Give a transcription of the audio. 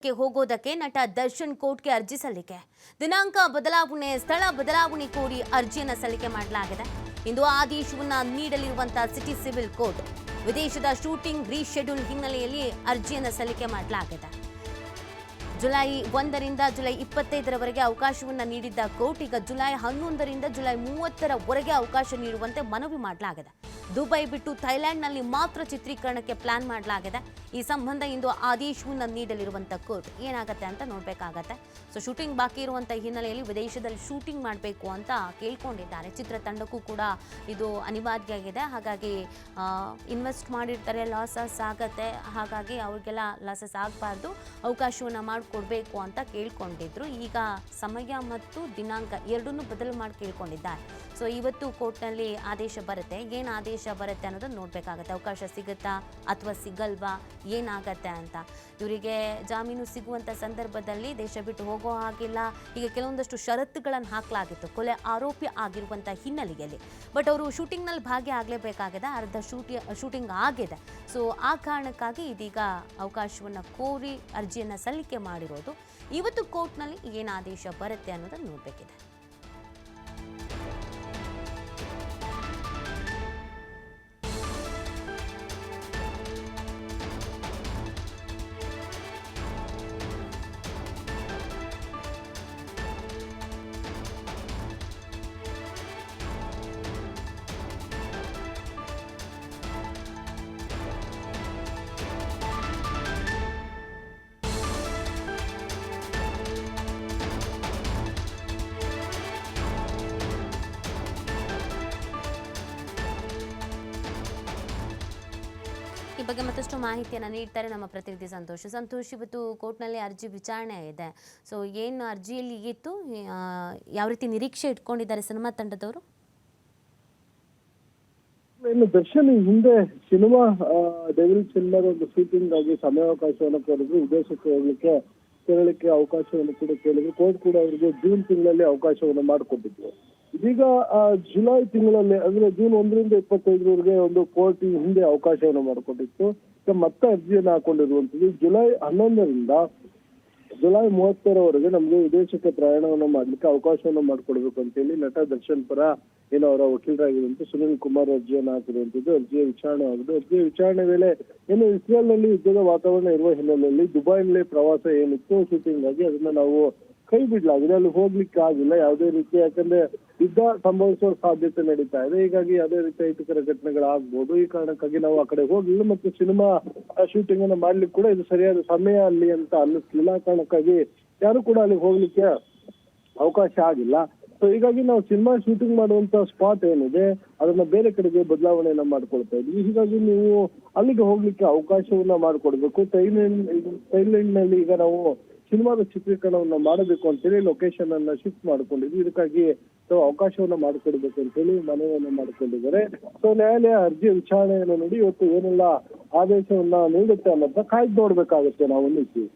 ಕ್ಕೆ ಹೋಗೋದಕ್ಕೆ ನಟ ದರ್ಶನ್ ಕೋರ್ಟ್ಗೆ ಅರ್ಜಿ ಸಲ್ಲಿಕೆ. ದಿನಾಂಕ ಬದಲಾವಣೆ, ಸ್ಥಳ ಬದಲಾವಣೆ ಕೋರಿ ಅರ್ಜಿಯನ್ನು ಸಲ್ಲಿಕೆ ಮಾಡಲಾಗಿದೆ. ಇಂದು ಆದೇಶವನ್ನು ನೀಡಲಿರುವಂತಹ ಸಿಟಿ ಸಿವಿಲ್ ಕೋರ್ಟ್. ವಿದೇಶದ ಶೂಟಿಂಗ್ ರೀಶೆಡ್ಯೂಲ್ ಹಿನ್ನೆಲೆಯಲ್ಲಿ ಅರ್ಜಿಯನ್ನು ಸಲ್ಲಿಕೆ ಮಾಡಲಾಗಿದೆ. ಜುಲೈ ಒಂದರಿಂದ ಜುಲೈ ಇಪ್ಪತ್ತೈದರವರೆಗೆ ಅವಕಾಶವನ್ನು ನೀಡಿದ್ದ ಕೋರ್ಟ್ ಈಗ ಜುಲೈ ಹನ್ನೊಂದರಿಂದ ಜುಲೈ ಮೂವತ್ತರವರೆಗೆ ಅವಕಾಶ ನೀಡುವಂತೆ ಮನವಿ ಮಾಡಲಾಗಿದೆ. ದುಬೈ ಬಿಟ್ಟು ಥೈಲ್ಯಾಂಡ್ನಲ್ಲಿ ಮಾತ್ರ ಚಿತ್ರೀಕರಣಕ್ಕೆ ಪ್ಲಾನ್ ಮಾಡಲಾಗಿದೆ. ಈ ಸಂಬಂಧ ಇಂದು ಆದೇಶವನ್ನು ನೀಡಲಿರುವಂಥ ಕೋರ್ಟ್ ಏನಾಗುತ್ತೆ ಅಂತ ನೋಡಬೇಕಾಗತ್ತೆ. ಸೊ ಶೂಟಿಂಗ್ ಬಾಕಿ ಇರುವಂಥ ಹಿನ್ನೆಲೆಯಲ್ಲಿ ವಿದೇಶದಲ್ಲಿ ಶೂಟಿಂಗ್ ಮಾಡಬೇಕು ಅಂತ ಕೇಳ್ಕೊಂಡಿದ್ದಾರೆ. ಚಿತ್ರತಂಡಕ್ಕೂ ಕೂಡ ಇದು ಅನಿವಾರ್ಯ ಆಗಿದೆ ಹಾಗಾಗಿ ಇನ್ವೆಸ್ಟ್ ಮಾಡಿರ್ತಾರೆ ಲಾಸಸ್ ಆಗತ್ತೆ. ಹಾಗಾಗಿ, ಅವ್ರಿಗೆಲ್ಲ ಲಾಸಸ್ ಆಗಬಾರ್ದು. ಅವಕಾಶವನ್ನು ಮಾಡಿಕೊಡ್ಬೇಕು ಅಂತ ಕೇಳ್ಕೊಂಡಿದ್ರು. ಈಗ ಸಮಯ ಮತ್ತು ದಿನಾಂಕ ಎರಡನ್ನೂ ಬದಲು ಮಾಡಿ ಕೇಳ್ಕೊಂಡಿದ್ದಾರೆ. ಸೊ ಇವತ್ತು ಕೋರ್ಟ್ನಲ್ಲಿ ಆದೇಶ ಬರುತ್ತೆ. ಏನು ಆದೇಶ ಬರುತ್ತೆ ಅನ್ನೋದನ್ನು ನೋಡಬೇಕಾಗತ್ತೆ. ಅವಕಾಶ ಸಿಗುತ್ತಾ? ಅಥವಾ ಸಿಗಲ್ವಾ? ಏನಾಗತ್ತೆ ಅಂತ. ಇವರಿಗೆ ಜಾಮೀನು ಸಿಗುವಂಥ ಸಂದರ್ಭದಲ್ಲಿ ದೇಶ ಬಿಟ್ಟು ಹೋಗೋ ಹಾಗಿಲ್ಲ. ಈಗ ಕೆಲವೊಂದಷ್ಟು ಷರತ್ತುಗಳನ್ನು ಹಾಕಲಾಗಿತ್ತು. ಕೊಲೆ ಆರೋಪಿ ಆಗಿರುವಂಥ ಹಿನ್ನೆಲೆಯಲ್ಲಿ. ಬಟ್ ಅವರು ಶೂಟಿಂಗ್ನಲ್ಲಿ ಭಾಗಿ ಆಗಲೇಬೇಕಾಗಿದೆ ಅರ್ಧ ಶೂಟಿ, ಶೂಟಿಂಗ್ ಆಗಿದೆ. ಸೊ ಆ ಕಾರಣಕ್ಕಾಗಿ ಇದೀಗ ಅವಕಾಶವನ್ನು ಕೋರಿ ಅರ್ಜಿಯನ್ನು ಸಲ್ಲಿಕೆ ಮಾಡಿರೋದು. ಇವತ್ತು ಕೋರ್ಟ್ನಲ್ಲಿ ಏನು ಆದೇಶ ಬರುತ್ತೆ ಅನ್ನೋದನ್ನು ನೋಡಬೇಕಿದೆ. ಈ ಬಗ್ಗೆ ಮತ್ತಷ್ಟು ಮಾಹಿತಿಯನ್ನು ನೀಡ್ತಾರೆ ನಮ್ಮ ಪ್ರತಿನಿಧಿ ಸಂತೋಷ್. ಸಂತೋಷ್, ಇವತ್ತು ಕೋರ್ಟ್ನಲ್ಲಿ ಅರ್ಜಿ ವಿಚಾರಣೆ ಇದೆ. ಸೊ ಏನು ಅರ್ಜಿಯಲ್ಲಿ ಇತ್ತು ಯಾವ ರೀತಿ ನಿರೀಕ್ಷೆ ಇಟ್ಕೊಂಡಿದ್ದಾರೆ ಸಿನಿಮಾ ತಂಡದವರು? ಇನ್ನು ದರ್ಶನ್ ಹಿಂದೆ ಸಿನಿಮಾ ಡೆವಿಲ್ ಸಿನಿಮಾದ ಒಂದು ಶೂಟಿಂಗ್ ಆಗಿ ಸಮಯಾವಕಾಶವನ್ನು ಕೋರಿದ್ರು ವಿದೇಶಕ್ಕೆ ಹೋಗ್ಲಿಕ್ಕೆ ತೆರಳಿಕ್ಕೆ ಅವಕಾಶವನ್ನು ಕೂಡ ಕೇಳಿದ್ರು. ಕೋರ್ಟ್ ಕೂಡ ಅವರಿಗೆ ಜೂನ್ ತಿಂಗಳಲ್ಲಿ ಅವಕಾಶವನ್ನು ಮಾಡಿಕೊಟ್ಟಿದ್ರು ಆ, ಜುಲೈ ತಿಂಗಳಲ್ಲಿ ಅಂದ್ರೆ ಜೂನ್ ಒಂದರಿಂದ ಇಪ್ಪತ್ತೈದರವರೆಗೆ ಒಂದು ಕೋರ್ಟ್ ಹಿಂದೆ ಅವಕಾಶವನ್ನು ಮಾಡಿಕೊಂಡಿತ್ತು ಮತ್ತೆ ಅರ್ಜಿಯನ್ನು ಹಾಕೊಂಡಿರುವಂತದ್ದು ಜುಲೈ ಹನ್ನೊಂದರಿಂದ ಜುಲೈ ಮೂವತ್ತರವರೆಗೆ ನಮಗೆ ವಿದೇಶಕ್ಕೆ ಪ್ರಯಾಣವನ್ನು ಮಾಡ್ಲಿಕ್ಕೆ ಅವಕಾಶವನ್ನು ಮಾಡಿಕೊಡ್ಬೇಕು ಅಂತ ಹೇಳಿ ನಟ ದರ್ಶನ್ ಪರ ಏನು ಅವರ ವಕೀಲರಾಗಿರುವಂತ ಸುನೀಲ್ ಕುಮಾರ್ ಅರ್ಜಿಯನ್ನು ಹಾಕಿರುವಂತದ್ದು ಅರ್ಜಿಯ ವಿಚಾರಣೆ ಆಗಿದೆ. ಅರ್ಜಿಯ ವಿಚಾರಣೆ ವೇಳೆ ಏನು ಇಸ್ರೇಲ್ನಲ್ಲಿ ಯುದ್ಧದ ವಾತಾವರಣ ಇರುವ ಹಿನ್ನೆಲೆಯಲ್ಲಿ ದುಬೈನಲ್ಲಿ ಪ್ರವಾಸ ಏನಿತ್ತು ಶೂಟಿಂಗ್ ಆಗಿ ಅದನ್ನ ನಾವು ಕೈ ಬಿಡ್ಲಾಗಿದೆ. ಅಲ್ಲಿ ಹೋಗ್ಲಿಕ್ಕೆ ಆಗಿಲ್ಲ. ಯಾವುದೇ ರೀತಿ ಯಾಕಂದ್ರೆ ಯುದ್ಧ ಸಂಭವಿಸುವ ಸಾಧ್ಯತೆ ನಡೀತಾ ಇದೆ. ಹೀಗಾಗಿ ಯಾವುದೇ ರೀತಿಯ ಅಹಿತಕರ ಘಟನೆಗಳಾಗ್ಬೋದು. ಈ ಕಾರಣಕ್ಕಾಗಿ ನಾವು ಆ ಕಡೆ ಹೋಗ್ಲಿಲ್ಲ ಮತ್ತು ಸಿನಿಮಾ ಶೂಟಿಂಗ್ ಅನ್ನು ಮಾಡ್ಲಿಕ್ಕೆ ಕೂಡ ಇದು ಸರಿಯಾದ ಸಮಯ ಅಲ್ಲಿ ಅಂತ ಅನ್ನಿಸ್ಲಿಲ್ಲ. ಆ ಕಾರಣಕ್ಕಾಗಿ ಯಾರು ಕೂಡ ಅಲ್ಲಿ ಹೋಗ್ಲಿಕ್ಕೆ ಅವಕಾಶ ಆಗಿಲ್ಲ. ಸೊ ಹೀಗಾಗಿ ನಾವು ಸಿನಿಮಾ ಶೂಟಿಂಗ್ ಮಾಡುವಂತ ಸ್ಪಾಟ್ ಏನಿದೆ, ಅದನ್ನ ಬೇರೆ ಕಡೆಗೆ ಬದಲಾವಣೆಯನ್ನ ಮಾಡ್ಕೊಳ್ತಾ ಇದ್ವಿ ಹೀಗಾಗಿ ನೀವು ಅಲ್ಲಿಗೆ ಹೋಗ್ಲಿಕ್ಕೆ ಅವಕಾಶವನ್ನ ಮಾಡ್ಕೊಡ್ಬೇಕು. ಥೈಲ್ಯಾಂಡ್ ಥೈಲ್ಯಾಂಡ್ನಲ್ಲಿ ಈಗ ನಾವು ಸಿನಿಮಾದ ಚಿತ್ರೀಕರಣವನ್ನ ಮಾಡಬೇಕು ಅಂತೇಳಿ ಲೊಕೇಶನ್ ಅನ್ನ ಶಿಫ್ಟ್ ಮಾಡ್ಕೊಂಡಿದ್ವಿ. ಇದಕ್ಕಾಗಿ ಅವಕಾಶವನ್ನ ಮಾಡಿಕೊಡ್ಬೇಕು ಅಂತೇಳಿ ಮನವಿಯನ್ನ ಮಾಡಿಕೊಂಡಿದ್ದಾರೆ. ಸೊ ನ್ಯಾಯಾಲಯ ಅರ್ಜಿ ವಿಚಾರಣೆಯನ್ನು ನೋಡಿ ಇವತ್ತು ಏನೆಲ್ಲ ಆದೇಶವನ್ನ ನೀಡುತ್ತೆ ಅನ್ನೋದನ್ನ ಕಾಯ್ದು ನೋಡ್ಬೇಕಾಗುತ್ತೆ ನಾವು ನಿಂತೀವಿ